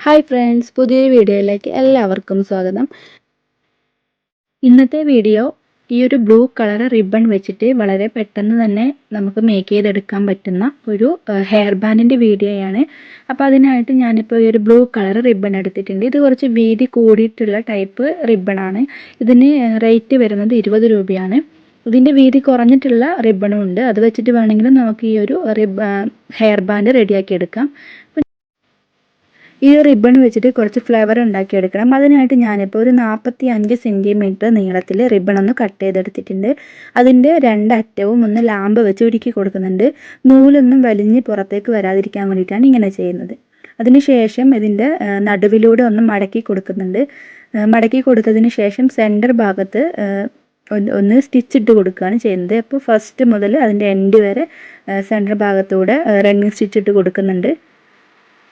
Hi friends പുതിയൊരു വീഡിയോയിലേക്ക് എല്ലാവർക്കും സ്വാഗതം. ഇന്നത്തെ വീഡിയോ ഈ ഒരു ബ്ലൂ കളർ റിബൺ വെച്ചിട്ട് വളരെ പെട്ടെന്ന് തന്നെ നമുക്ക് മേക്ക് ചെയ്തെടുക്കാൻ പറ്റുന്ന ഒരു ഹെയർ ബാൻഡിന്റെ വീഡിയോയാണ് അപ്പോൾ അതിനായിട്ട് ഞാനിപ്പോൾ ഈ ഒരു ബ്ലൂ കളർ റിബൺ എടുത്തിട്ടുണ്ട്. ഇത് കുറച്ച് വീതി കൂടിയിട്ടുള്ള ടൈപ്പ് റിബണാണ് ഇതിന് റേറ്റ് വരുന്നത് ഇരുപത് രൂപയാണ്. ഇതിന്റെ വീതി കുറഞ്ഞിട്ടുള്ള റിബണും ഉണ്ട്. അത് വെച്ചിട്ട് വേണമെങ്കിലും നമുക്ക് ഈ ഒരു റിബ ഹെയർ ബാൻഡ് റെഡിയാക്കി എടുക്കാം. ഈ റിബൺ വെച്ചിട്ട് കുറച്ച് ഫ്ലവർ ഉണ്ടാക്കിയെടുക്കണം. അതിനായിട്ട് ഞാനിപ്പോൾ ഒരു നാൽപ്പത്തി അഞ്ച് സെന്റിമീറ്റർ നീളത്തിൽ റിബൺ ഒന്ന് കട്ട് ചെയ്തെടുത്തിട്ടുണ്ട്. അതിന്റെ രണ്ടറ്റവും ഒന്ന് ലാമ്പ് വെച്ച് ഉരുക്കി കൊടുക്കുന്നുണ്ട്. നൂലൊന്നും വലിഞ്ഞ് പുറത്തേക്ക് വരാതിരിക്കാൻ വേണ്ടിയിട്ടാണ് ഇങ്ങനെ ചെയ്യുന്നത്. അതിനുശേഷം ഇതിന്റെ നടുവിലൂടെ ഒന്ന് മടക്കി കൊടുക്കുന്നുണ്ട്. മടക്കി കൊടുത്തതിന് ശേഷം സെന്റർ ഭാഗത്ത് ഒന്ന് സ്റ്റിച്ച് ഇട്ട് കൊടുക്കുകയാണ് ചെയ്യുന്നത്. അപ്പോൾ ഫസ്റ്റ് മുതൽ അതിന്റെ എൻഡ് വരെ സെന്റർ ഭാഗത്തൂടെ റണ്ണിങ് സ്റ്റിച്ച് ഇട്ട് കൊടുക്കുന്നുണ്ട്.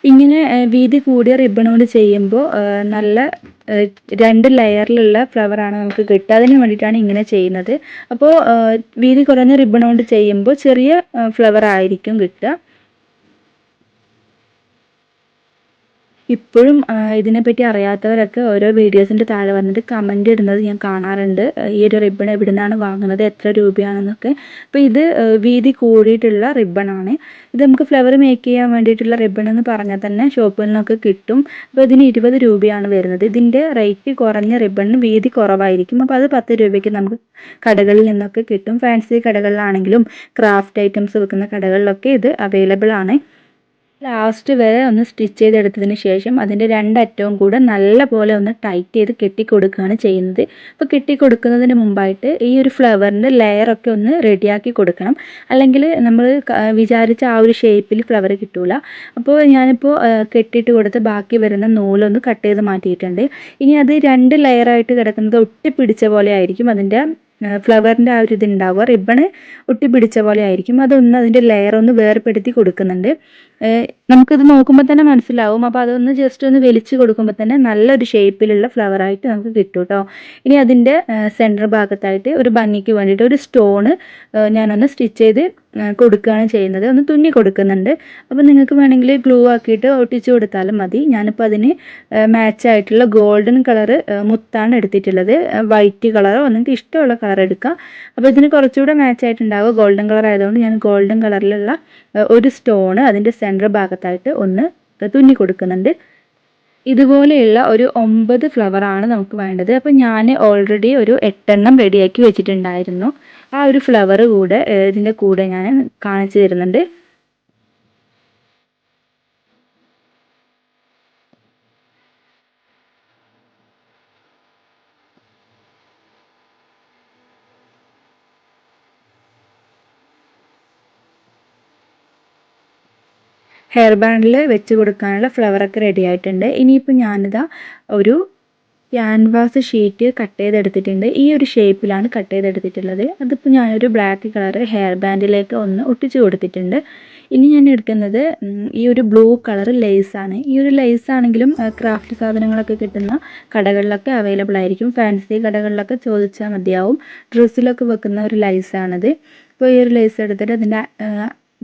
ഇങ്ങനെ വീതി കൂടിയ റിബൺ കൊണ്ട് ചെയ്യുമ്പോൾ നല്ല രണ്ട് ലെയറിലുള്ള ഫ്ലവറാണ് നമുക്ക് കിട്ടുക. അതിന് വേണ്ടിയിട്ടാണ് ഇങ്ങനെ ചെയ്യുന്നത്. അപ്പോൾ വീതി കുറഞ്ഞ റിബൺ കൊണ്ട് ചെയ്യുമ്പോൾ ചെറിയ ഫ്ലവർ ആയിരിക്കും കിട്ടുക. ഇപ്പോഴും ഇതിനെപ്പറ്റി അറിയാത്തവരൊക്കെ ഓരോ വീഡിയോസിന്റെ താഴെ വന്നിട്ട് കമന്റ് ഇടുന്നത് ഞാൻ കാണാറുണ്ട്. ഈ ഒരു റിബൺ എവിടെ നിന്നാണ് വാങ്ങുന്നത് എത്ര രൂപയാണെന്നൊക്കെ. അപ്പോൾ ഇത് വീതി കൂടിയിട്ടുള്ള റിബണാണ് ഇത് നമുക്ക് ഫ്ലവർ മേക്ക് ചെയ്യാൻ വേണ്ടിയിട്ടുള്ള റിബൺ എന്ന് പറഞ്ഞാൽ തന്നെ ഷോപ്പിൽ നിന്നൊക്കെ കിട്ടും. അപ്പോൾ ഇതിന് ഇരുപത് രൂപയാണ് വരുന്നത്. ഇതിന്റെ റേറ്റ് കുറഞ്ഞ റിബണിന് വീതി കുറവായിരിക്കും. അപ്പോൾ അത് പത്ത് രൂപയ്ക്ക് നമുക്ക് കടകളിൽ നിന്നൊക്കെ കിട്ടും. ഫാൻസി കടകളിലാണെങ്കിലും ക്രാഫ്റ്റ് ഐറ്റംസ് വെക്കുന്ന കടകളിലൊക്കെ ഇത് അവൈലബിൾ ആണ്. ലാസ്റ്റ് വരെ ഒന്ന് സ്റ്റിച്ച് ചെയ്തെടുത്തതിന് ശേഷം അതിന്റെ രണ്ടറ്റവും കൂടെ നല്ല പോലെ ഒന്ന് ടൈറ്റ് ചെയ്ത് കെട്ടിക്കൊടുക്കുകയാണ് ചെയ്യുന്നത്. അപ്പോൾ കെട്ടിക്കൊടുക്കുന്നതിന് മുമ്പായിട്ട് ഈ ഒരു ഫ്ലവറിന്റെ ലെയറൊക്കെ ഒന്ന് റെഡിയാക്കി കൊടുക്കണം. അല്ലെങ്കിൽ നമ്മൾ വിചാരിച്ച ആ ഒരു ഷേപ്പിൽ ഫ്ലവർ കിട്ടൂല. അപ്പോൾ ഞാനിപ്പോൾ കെട്ടിയിട്ട് കൊടുത്ത് ബാക്കി വരുന്ന നൂലൊന്ന് കട്ട് ചെയ്ത് മാറ്റിയിട്ടുണ്ട്. ഇനി അത് രണ്ട് ലെയറായിട്ട് കിടക്കുന്നത് ഒട്ടി പിടിച്ച പോലെ ആയിരിക്കും അതിന്റെ ഫ്ലവറിന്റെ ആ ഒരു ഇത് ഉണ്ടാവുക റിബണ് ഒട്ടിപ്പിടിച്ച പോലെ ആയിരിക്കും. അതൊന്ന് അതിന്റെ ലെയർ ഒന്ന് വേർപ്പെടുത്തി കൊടുക്കുന്നുണ്ട്. നമുക്കിത് നോക്കുമ്പോൾ തന്നെ മനസ്സിലാവും. അപ്പോൾ അതൊന്ന് ജസ്റ്റ് ഒന്ന് വലിച്ചു കൊടുക്കുമ്പോൾ തന്നെ നല്ലൊരു ഷേപ്പിലുള്ള ഫ്ലവറായിട്ട് നമുക്ക് കിട്ടും കേട്ടോ ഇനി അതിന്റെ സെന്റർ ഭാഗത്തായിട്ട് ഒരു ഭംഗിക്ക് വേണ്ടിയിട്ട് ഒരു സ്റ്റോണ് ഞാനൊന്ന് സ്റ്റിച്ച് ചെയ്ത് കൊടുക്കുകയാണ് ചെയ്യുന്നത്. ഒന്ന് തുന്നി കൊടുക്കുന്നുണ്ട്. അപ്പോൾ നിങ്ങൾക്ക് വേണമെങ്കിൽ ഗ്ലൂ ആക്കിയിട്ട് ഒട്ടിച്ച് കൊടുത്താലും മതി. ഞാനിപ്പോൾ അതിന് മാച്ച് ആയിട്ടുള്ള ഗോൾഡൻ കളറ് മുത്താണ് എടുത്തിട്ടുള്ളത്. വൈറ്റ് കളറോ നിങ്ങൾക്ക് ഇഷ്ടമുള്ള കളർ എടുക്കാം. അപ്പോൾ ഇതിന് കുറച്ചുകൂടെ മാച്ച് ആയിട്ടുണ്ടാവുക ഗോൾഡൻ കളർ ആയതുകൊണ്ട് ഞാൻ ഗോൾഡൻ കളറിലുള്ള ഒരു സ്റ്റോണ് അതിന്റെ സെന്റർ ഭാഗത്തായിട്ട് ഒന്ന് തുന്നി കൊടുക്കുന്നുണ്ട്. ഇതുപോലെയുള്ള ഒരു ഒമ്പത് ഫ്ലവറാണ് നമുക്ക് വേണ്ടത്. അപ്പോൾ ഞാൻ ഓൾറെഡി ഒരു എട്ടെണ്ണം റെഡിയാക്കി വെച്ചിട്ടുണ്ടായിരുന്നു. ആ ഒരു ഫ്ലവർ കൂടെ ഇതിന്റെ കൂടെ ഞാൻ കാണിച്ചു തരുന്നുണ്ട്. ഹെയർ ബാൻഡിൽ വെച്ച് കൊടുക്കാനുള്ള ഫ്ലവറൊക്കെ റെഡി ആയിട്ടുണ്ട്. ഇനിയിപ്പോൾ ഞാനിതാ ഒരു ക്യാൻവാസ് ഷീറ്റ് കട്ട് ചെയ്തെടുത്തിട്ടുണ്ട്. ഈ ഒരു ഷേപ്പിലാണ് കട്ട് ചെയ്തെടുത്തിട്ടുള്ളത്. അതിപ്പോൾ ഞാനൊരു ബ്ലാക്ക് കളർ ഹെയർ ബാൻഡിലേക്ക് ഒന്ന് ഒട്ടിച്ച് കൊടുത്തിട്ടുണ്ട്. ഇനി ഞാൻ എടുക്കുന്നത് ഈ ഒരു ബ്ലൂ കളർ ലേസാണ് ഈ ഒരു ലേസ് ആണെങ്കിലും ക്രാഫ്റ്റ് സാധനങ്ങളൊക്കെ കിട്ടുന്ന കടകളിലൊക്കെ അവൈലബിൾ ആയിരിക്കും. ഫാൻസി കടകളിലൊക്കെ ചോദിച്ചാൽ മതിയാവും. ഡ്രസ്സിലൊക്കെ വെക്കുന്ന ഒരു ലൈസാണിത് അപ്പോൾ ഈ ഒരു ലേസ് എടുത്തിട്ട് അതിന്റെ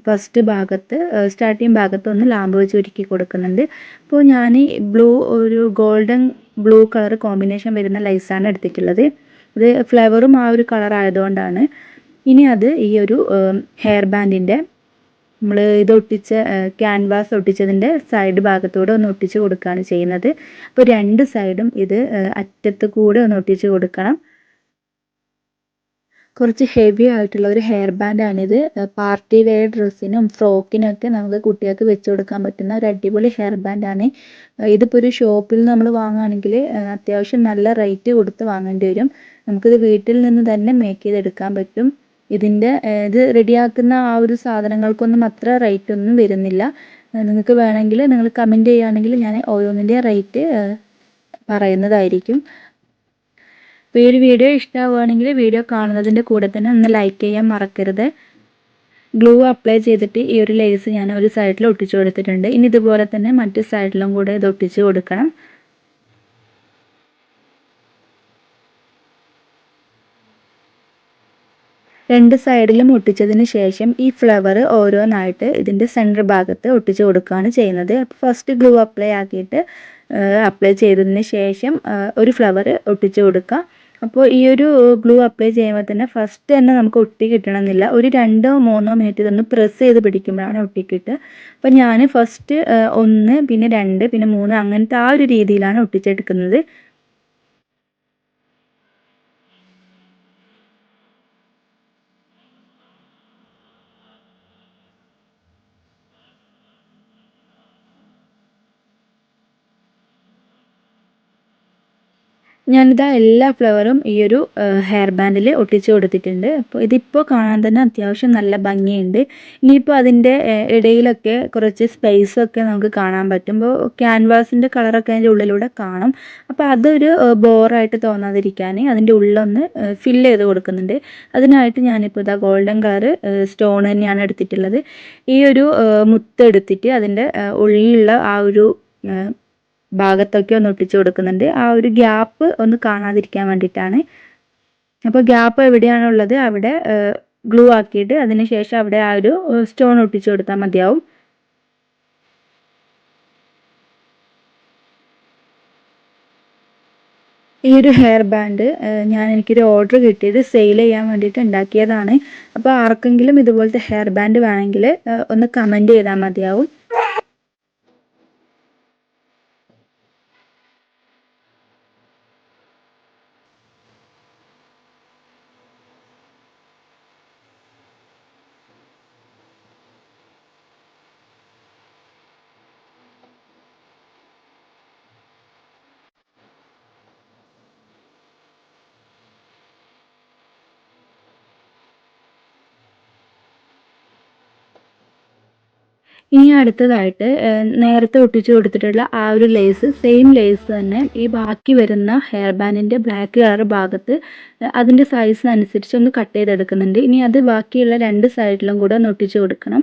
ഫസ്റ്റ് ഭാഗത്ത് സ്റ്റാർട്ടിങ് ഭാഗത്ത് ഒന്ന് ലാമ്പ് വെച്ച് ഒരുക്കി കൊടുക്കുന്നുണ്ട്. അപ്പോൾ ഞാൻ ബ്ലൂ ഒരു ഗോൾഡൻ ബ്ലൂ കളർ കോമ്പിനേഷൻ വരുന്ന ലൈസാണ് എടുത്തിട്ടുള്ളത്. ഇത് ഫ്ലവറും ആ ഒരു കളർ ആയതുകൊണ്ടാണ്. ഇനി അത് ഈ ഒരു ഹെയർ ബാൻഡിന്റെ നമ്മൾ ഇത് ഒട്ടിച്ച ക്യാൻവാസ് ഒട്ടിച്ചതിന്റെ സൈഡ് ഭാഗത്തൂടെ ഒന്ന് ഒട്ടിച്ച് കൊടുക്കുകയാണ് ചെയ്യുന്നത്. അപ്പോൾ രണ്ട് സൈഡും ഇത് അറ്റത്ത് കൂടെ ഒന്ന് ഒട്ടിച്ച് കൊടുക്കണം. കുറച്ച് ഹെവി ആയിട്ടുള്ള ഒരു ഹെയർ ബാൻഡ് ആണിത്. പാർട്ടി വെയർ ഡ്രസ്സിനും ഫ്രോക്കിനൊക്കെ നമുക്ക് കുട്ടികൾക്ക് വെച്ച് കൊടുക്കാൻ പറ്റുന്ന ഒരു അടിപൊളി ഹെയർ ബാൻഡ് ആണ്. ഇതിപ്പോൾ ഒരു ഷോപ്പിൽ നമ്മൾ വാങ്ങുകയാണെങ്കിൽ അത്യാവശ്യം നല്ല റേറ്റ് കൊടുത്ത് വാങ്ങേണ്ടി വരും. നമുക്കിത് വീട്ടിൽ നിന്ന് തന്നെ മേക്ക് ചെയ്തെടുക്കാൻ പറ്റും. ഇതിന്റെ ഇത് റെഡിയാക്കുന്ന ആ ഒരു സാധനങ്ങൾക്കൊന്നും അത്ര റേറ്റ് ഒന്നും വരുന്നില്ല. നിങ്ങൾക്ക് വേണമെങ്കിൽ നിങ്ങൾ കമന്റ് ചെയ്യുകയാണെങ്കിൽ ഞാൻ ഓരോന്നിന്റെയും റേറ്റ് പറയുന്നതായിരിക്കും. അപ്പോൾ ഈ ഒരു വീഡിയോ ഇഷ്ടമാവുകയാണെങ്കിൽ വീഡിയോ കാണുന്നതിന്റെ കൂടെ തന്നെ ഒന്ന് ലൈക്ക് ചെയ്യാൻ മറക്കരുത്. ഗ്ലൂ അപ്ലൈ ചെയ്തിട്ട് ഈ ഒരു ലേസ് ഞാൻ ഒരു സൈഡിൽ ഒട്ടിച്ചു കൊടുത്തിട്ടുണ്ട്. ഇനി ഇതുപോലെ തന്നെ മറ്റു സൈഡിലും കൂടെ ഇത് ഒട്ടിച്ച് കൊടുക്കണം. രണ്ട് സൈഡിലും ഒട്ടിച്ചതിന് ശേഷം ഈ ഫ്ലവർ ഓരോന്നായിട്ട് ഇതിന്റെ സെന്റർ ഭാഗത്ത് ഒട്ടിച്ച് കൊടുക്കുകയാണ് ചെയ്യുന്നത്. അപ്പോൾ ഫസ്റ്റ് ഗ്ലൂ അപ്ലൈ ആക്കിയിട്ട് അപ്ലൈ ചെയ്തതിന് ശേഷം ഒരു ഫ്ലവർ ഒട്ടിച്ച് കൊടുക്കുക. അപ്പോൾ ഈ ഒരു ഗ്ലൂ അപ്ലൈ ചെയ്യുമ്പോൾ തന്നെ ഫസ്റ്റ് തന്നെ നമുക്ക് ഒട്ടി കിട്ടണമെന്നില്ല. ഒരു രണ്ടോ മൂന്നോ മിനിറ്റ് ഇതൊന്ന് പ്രസ് ചെയ്ത് പിടിക്കുമ്പോഴാണ് ഒട്ടി കിട്ടുക. അപ്പോൾ ഞാൻ ഫസ്റ്റ് ഒന്ന് പിന്നെ രണ്ട് പിന്നെ മൂന്ന് അങ്ങനത്തെ ആ ഒരു രീതിയിലാണ് ഒട്ടിച്ചെടുക്കുന്നത്. ഞാനിതാ എല്ലാ ഫ്ലവറും ഈ ഒരു ഹെയർ ബാൻഡിൽ ഒട്ടിച്ച് കൊടുത്തിട്ടുണ്ട്. അപ്പോൾ ഇതിപ്പോൾ കാണാൻ തന്നെ അത്യാവശ്യം നല്ല ഭംഗിയുണ്ട്. ഇനിയിപ്പോൾ അതിന്റെ ഇടയിലൊക്കെ കുറച്ച് സ്പേസൊക്കെ നമുക്ക് കാണാൻ പറ്റും. അപ്പോൾ ക്യാൻവാസിന്റെ കളറൊക്കെ അതിന്റെ ഉള്ളിലൂടെ കാണും. അപ്പോൾ അതൊരു ബോറായിട്ട് തോന്നാതിരിക്കാൻ അതിന്റെ ഉള്ളൊന്ന് ഫില്ല് ചെയ്ത് കൊടുക്കുന്നുണ്ട്. അതിനായിട്ട് ഞാനിപ്പോൾ ഇതാ ഗോൾഡൻ കളർ സ്റ്റോൺ തന്നെയാണ് എടുത്തിട്ടുള്ളത്. ഈ ഒരു മുത്ത് എടുത്തിട്ട് അതിന്റെ ഉള്ളിലുള്ള ആ ഒരു ഭാഗത്തൊക്കെ ഒന്ന് ഒട്ടിച്ചു കൊടുക്കുന്നുണ്ട്. ആ ഒരു ഗ്യാപ്പ് ഒന്ന് കാണാതിരിക്കാൻ വേണ്ടിയിട്ടാണ്. അപ്പോൾ ഗ്യാപ്പ് എവിടെയാണുള്ളത്? അവിടെ ഗ്ലൂ ആക്കിയിട്ട് അതിനുശേഷം അവിടെ ആ ഒരു സ്റ്റോൺ ഒട്ടിച്ചു കൊടുത്താൽ മതിയാവും. ഈ ഒരു ഹെയർ ബാൻഡ് ഞാൻ എനിക്കൊരു ഓർഡർ കിട്ടിയത് സെയിൽ ചെയ്യാൻ വേണ്ടിയിട്ട് ഉണ്ടാക്കിയതാണ്. അപ്പോൾ ആർക്കെങ്കിലും ഇതുപോലത്തെ ഹെയർ ബാൻഡ് വേണമെങ്കിൽ ഒന്ന് കമന്റ് ചെയ്താൽ മതിയാവും. ഇനി അടുത്തതായിട്ട് നേരത്തെ ഒട്ടിച്ചു കൊടുത്തിട്ടുള്ള ആ ഒരു ലേസ് സെയിം ലേസ് തന്നെ ഈ ബാക്കി വരുന്ന ഹെയർ ബാൻഡിന്റെ ബ്ലാക്ക് കളർ ഭാഗത്ത് അതിന്റെ സൈസിനനുസരിച്ച് ഒന്ന് കട്ട് ചെയ്തെടുക്കുന്നുണ്ട്. ഇനി അത് ബാക്കിയുള്ള രണ്ട് സൈഡിലും കൂടെ ഒന്ന് ഒട്ടിച്ചു കൊടുക്കണം.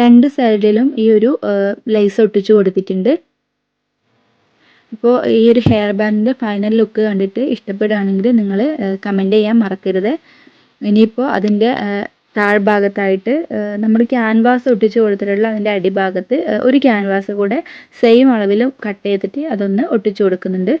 രണ്ട് സൈഡിലും ഈ ഒരു ലേസ് ഒട്ടിച്ചു കൊടുത്തിട്ടുണ്ട്. അപ്പോൾ ഈ ഒരു ഹെയർ ബാൻഡിന്റെ ഫൈനൽ ലുക്ക് കണ്ടിട്ട് ഇഷ്ടപ്പെടുകയാണെങ്കിൽ നിങ്ങൾ കമന്റ് ചെയ്യാൻ മറക്കരുത്. ഇനിയിപ്പോൾ അതിന്റെ താഴ്ഭാഗത്തായിട്ട് നമ്മൾ ക്യാൻവാസ് ഒട്ടിച്ച് കൊടുത്തിട്ടുള്ള അതിന്റെ അടിഭാഗത്ത് ഒരു ക്യാൻവാസ് കൂടെ സെയിം അളവിൽ കട്ട് ചെയ്തിട്ട് അതൊന്ന് ഒട്ടിച്ചു കൊടുക്കുന്നുണ്ട്.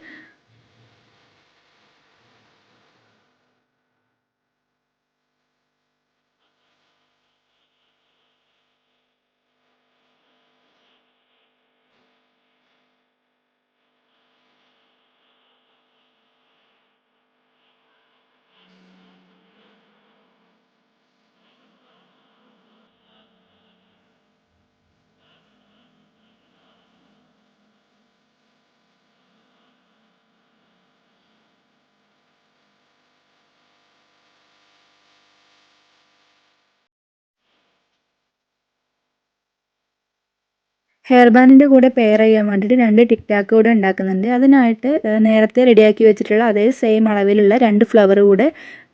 ഹെയർ ബാൻഡിന്റെ കൂടെ പെയർ ചെയ്യാൻ വേണ്ടിയിട്ട് രണ്ട് ടിക് ടാക്ക് കൂടെ ഉണ്ടാക്കുന്നുണ്ട്. അതിനായിട്ട് നേരത്തെ റെഡിയാക്കി വെച്ചിട്ടുള്ള അതേ സെയിം അളവിലുള്ള രണ്ട് ഫ്ലവർ കൂടെ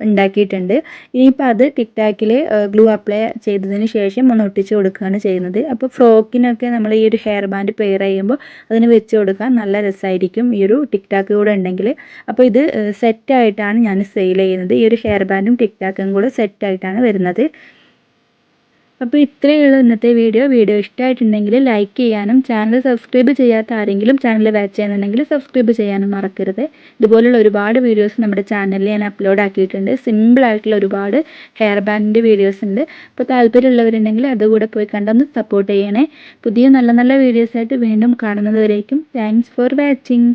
ഉണ്ടാക്കിയിട്ടുണ്ട്. ഇനിയിപ്പോൾ അത് ടിക് ടാക്കിൽ ഗ്ലൂ അപ്ലൈ ചെയ്തതിന് ശേഷം ഒന്ന് ഒട്ടിച്ച് കൊടുക്കുകയാണ് ചെയ്യുന്നത്. അപ്പോൾ ഫ്രോക്കിനൊക്കെ നമ്മൾ ഈ ഒരു ഹെയർ ബാൻഡ് പെയർ ചെയ്യുമ്പോൾ അതിന് വെച്ച് കൊടുക്കാൻ നല്ല രസമായിരിക്കും ഈ ഒരു ടിക് ടാക്ക് കൂടെ ഉണ്ടെങ്കിൽ അപ്പോൾ ഇത് സെറ്റായിട്ടാണ് ഞാൻ സെയിൽ ചെയ്യുന്നത്. ഈ ഒരു ഹെയർ ബാൻഡും ടിക് ടാക്കും കൂടെ സെറ്റായിട്ടാണ് വരുന്നത്. അപ്പോൾ ഇത്രയേ ഉള്ളൂ ഇന്നത്തെ വീഡിയോ. വീഡിയോ ഇഷ്ടമായിട്ടുണ്ടെങ്കിൽ ലൈക്ക് ചെയ്യാനും ചാനൽ സബ്സ്ക്രൈബ് ചെയ്യാത്ത ആരെങ്കിലും ചാനൽ വാച്ച് ചെയ്യുന്നുണ്ടെങ്കിൽ സബ്സ്ക്രൈബ് ചെയ്യാനും മറക്കരുത്. ഇതുപോലുള്ള ഒരുപാട് വീഡിയോസ് നമ്മുടെ ചാനലിൽ ഞാൻ അപ്ലോഡ് ആക്കിയിട്ടുണ്ട്. സിമ്പിൾ ആയിട്ടുള്ള ഒരുപാട് ഹെയർ ബാൻഡിന്റെ വീഡിയോസ് ഉണ്ട്. അപ്പോൾ താല്പര്യമുള്ളവരുണ്ടെങ്കിൽ അതുകൂടെ പോയി കണ്ടൊന്ന് സപ്പോർട്ട് ചെയ്യണേ. പുതിയ നല്ല നല്ല വീഡിയോസായിട്ട് വീണ്ടും കാണുന്നതുവരേക്കും. Thanks for watching